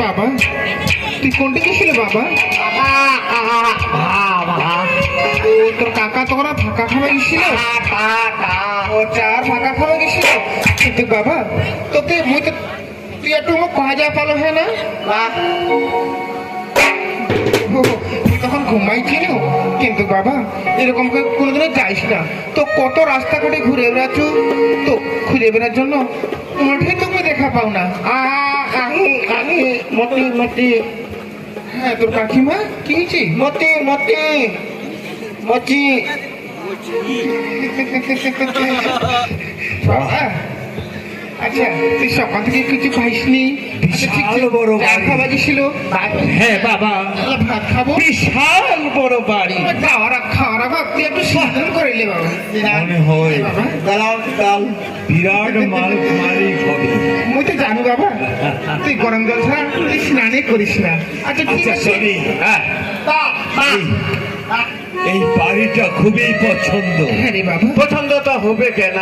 বাবা। তুই কোনটা গেছিল বাবা? ও তোর কাকা তোরা ফাঁকা খাওয়া গেছিল ও চার ফাঁকা খাওয়া গেছিল কিন্তু বাবা তোকে মুই তো তুই একটু কহা পালো হ্যাঁ না? তখন ঘুমাইছিল? কিন্তু বাবা, এরকম করে কোনোদিনও যাইস না। তো কত রাস্তা করে ঘুরে বেড়াচ্ছ? তো ঘুরে বেড়ার জন্য মাঠে তোকে দেখা পাও না। মতি মতি হ্যাঁ তোর কাকিমা? কি হয়েছে? মতি মতি। মতি। বাবা, আচ্ছা তুই সকাল থেকে কিছু খাইসনি? আচ্ছা, বিশাল বড় বাড়ি। গেছিল হ্যাঁ বাবা। ভাত খাব? বিশাল বড় বাড়ি। খাওয়ার খাওয়ার ভাত তুই একটু সাধন করিলে বাবা। মনে হয় বাবা। দালাল বিরাট মাল মালিক হবে। জানি বাবা। তুই গরম জল ছাড়া তুই স্নানে করিস না। আচ্ছা ঠিক আচ্ছা আছে। হ্যাঁ। এই- বাড়িটা খুবই পছন্দ। হ্যাঁ পছন্দ তো হবে কেন?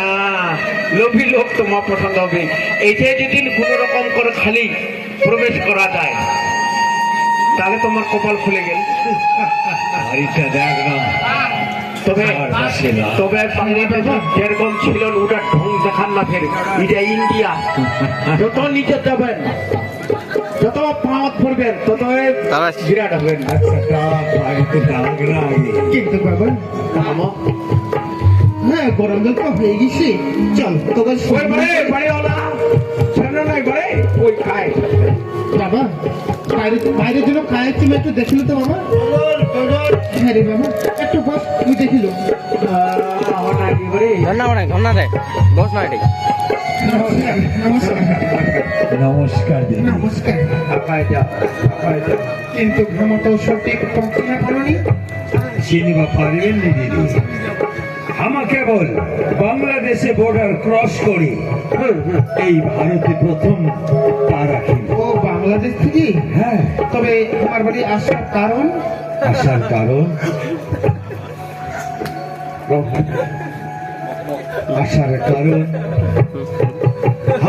লোভী লোক তোমার পছন্দ হবে। এইটা যদি কোন রকম করে খালি প্রবেশ করা যায় তাহলে তোমার কপাল খুলে গেল। বাড়িটা দেখ না। তবে তবে যেরকম ছিল ওটা ঢং দেখান না ফের। এটা ইন্ডিয়া। যত নিচে যাবেন যত পাঁত পড়বেন তত বিরাট হবেন। আচ্ছা কিন্তু হ্যাঁ গরম জল তো হয়ে গেছে। চল তোকে বড়ে বাড়িওয়ালা। নাই বড়ে ওই খায়। বাবা বাইরে বাইরের জন্য খায়ের তুমি একটু দেখিল তো বাবা। হ্যাঁ রে বাবা একটু বস তুই দেখিল। নমস্কার নমস্কার। কিন্তু সঠিক পৌঁছানো পারি চিনিবা পারবেন দিদি? আমাকে বল বাংলাদেশে বর্ডার ক্রস করে। এই ভারতে প্রথম পা রাখি। বাংলাদেশ থেকে? হ্যাঁ। তবে আমার বাড়ি আসার কারণ? আসার কারণ? আসার কারণ?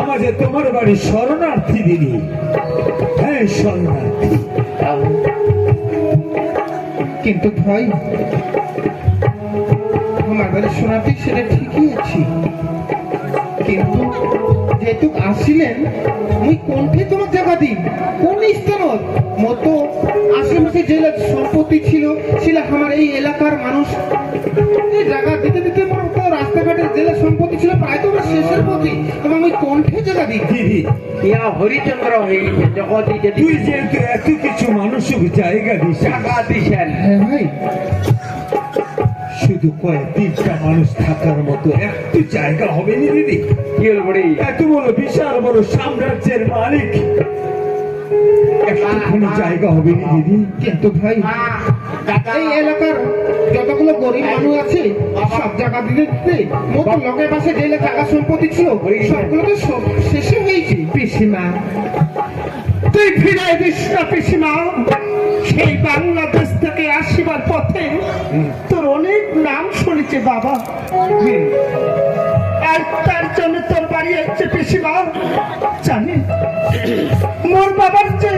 আমাদের তোমার বাড়ি শরণার্থী দিদি হ্যাঁ শরণার্থী। কিন্তু ভাই আমার বাড়ি শোনাতে সেটা ঠিকই যেহেতু আসিলেন মুই কোনঠে তোমার জায়গা দিন কোন স্থানত? মতো আশেপাশে যে সম্পত্তি ছিল ছিল আমার এই এলাকার মানুষ। এই জায়গা দিতে দিতে মোর তো রাস্তাঘাটের জেলা সম্পত্তি ছিল প্রায় তো আমার শেষের পথে তবে আমি কোনঠে জায়গা দিই দিদি ইয়া হরিচন্দ্র হয়ে গেছে তুই যেহেতু এত কিছু মানুষকে জায়গা দিস টাকা দিছেন। হ্যাঁ ভাই। শুধু কয়েক তিনটা মানুষ থাকার মতো একটু জায়গা হবে নি দিদি? কি এত বড় বিশাল বড় সাম্রাজ্যের মালিক। একটুখানি জায়গা হবে নি দিদি? কিন্তু ভাই এই এলাকার যতগুলো গরিব মানুষ আছে সব জায়গা দিতে মতো লগে পাশে যে জায়গা সম্পত্তি ছিল সবগুলো তো সব শেষে হয়েছে পিসিমা। তুই ফিরে দিস না পিসিমা। সেই বাংলাদেশ থেকে আসিবার পথে তোর অনেক নাম শুনেছে বাবা। আর তার জন্য তোর বাড়ি হচ্ছে পিসিমা। জানি মোর বাবার যে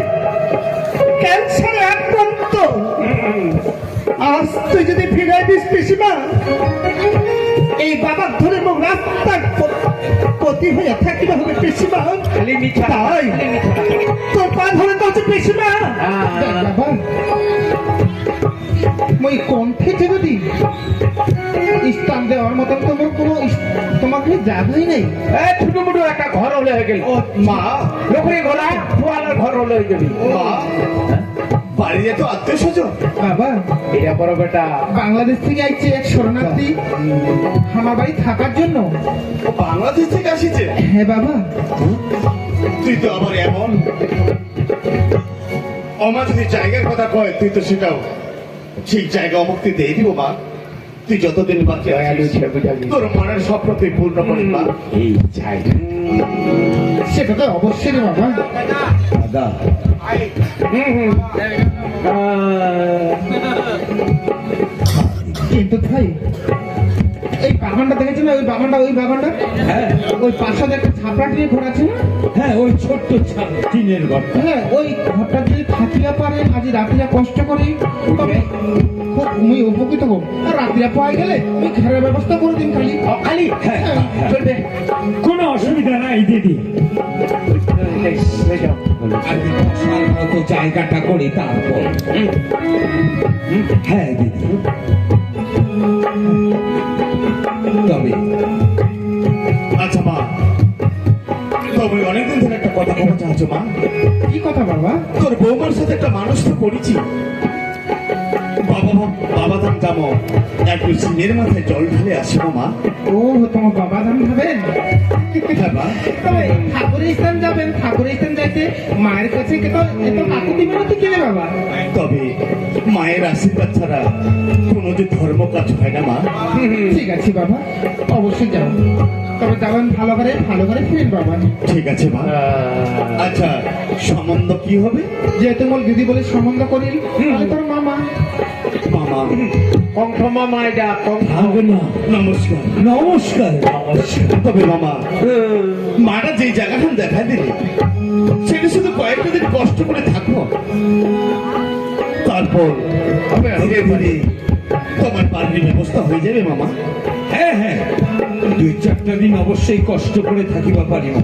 আজ তুই যদি ফিরে দিস পিসিমা এই বাবার ধরে মোক রাস্তার পতি হয়ে থাকিবে হবে পিসিমা। তাই তোর পা ধরে তো হচ্ছে পিসিমা মই কণ্ঠে যদি স্থান দেওয়ার মতন তোমার কোনো তোমাকে জায়গাই নেই। এই ছোট মোটো একটা ঘর হলে হয়ে গেল। ও মা। লোকরি তোয়ালের ঘর হলে হয়ে যাবি মা। বাড়িতে তো আত্মীয় স্বজন। বাবা এটা বড় বেটা। বাংলাদেশ থেকে আইছে এক শরণার্থী আমার বাড়ি থাকার জন্য। ও বাংলাদেশ থেকে আসিছে? হ্যাঁ বাবা। তুই তো আবার এমন। আমার যদি জায়গার কথা কয় তুই তো সেটাও ঠিক জায়গা অমুক্তি দিয়ে দিব মা। তুই যতদিন বাকি তোর মনের স্বপ্ন তুই পূর্ণ করে এই জায়গা সেটা তো অবশ্যই বাবা। দাদা কিন্তু ভাই এই বাগানটা দেখেছ না? ওই বাগানটা ওই বাগানটা হ্যাঁ। ওই পাশে একটা ছাপড়া দিয়ে ঘর আছে না? হ্যাঁ ওই ছোট্ট টিনের ঘরটা। হ্যাঁ ওই ঘরটা যদি থাকিয়া পারে আজ রাত্রিরা কষ্ট করি তবে খুব মুই উপকৃত হব। আর রাত্রিরা পাওয়া গেলে ওই ঘরের ব্যবস্থা করে দিন খালি। খালি? হ্যাঁ হ্যাঁ। চলবে। কোনো অসুবিধা নাই দিদি। জায়গাটা করি তারপর। হ্যাঁ দিদি। তবে আচ্ছা মা। তবে অনেকদিন ধরে একটা কথা বলতে চাচ্ছ মা। কি কথা বাবা? তোর বৌমার সাথে একটা মানুষ তো করেছি বাবা ধাম যাব একটু সিনের মাথায় জল ঢেলে আসব মা। ও তোমার বাবা ধাম যাবেন? হ্যাঁ তবে ঠাকুরের স্থান যাবেন ঠাকুরের স্থান যাইতে মায়ের কাছে কে তো এত কাকু দিবে না কেনে বাবা? তবে মায়ের আশীর্বাদ ছাড়া কোনো যে ধর্ম কাজ হয় না মা। ঠিক আছে বাবা অবশ্যই যাব। তবে যাবেন ভালো করে ভালো করে ফিরেন বাবা। ঠিক আছে মা। আচ্ছা সম্বন্ধ কি হবে? যেহেতু মোর দিদি বলে সম্বন্ধ করি তোর মামা মামা মামা এটা কঙ্ঠ থাকবে না নমস্কার। নমস্কার। নমস্কার। তবে মামা মারা যে জায়গাখান দেখা দিলে সেটা শুধু কয়েকটা দিন কষ্ট করে থাকব। তারপর তোমার বাড়ির ব্যবস্থা হয়ে যাবে মামা। হ্যাঁ হ্যাঁ। দুই চারটা দিন অবশ্যই কষ্ট করে থাকিবা পারিব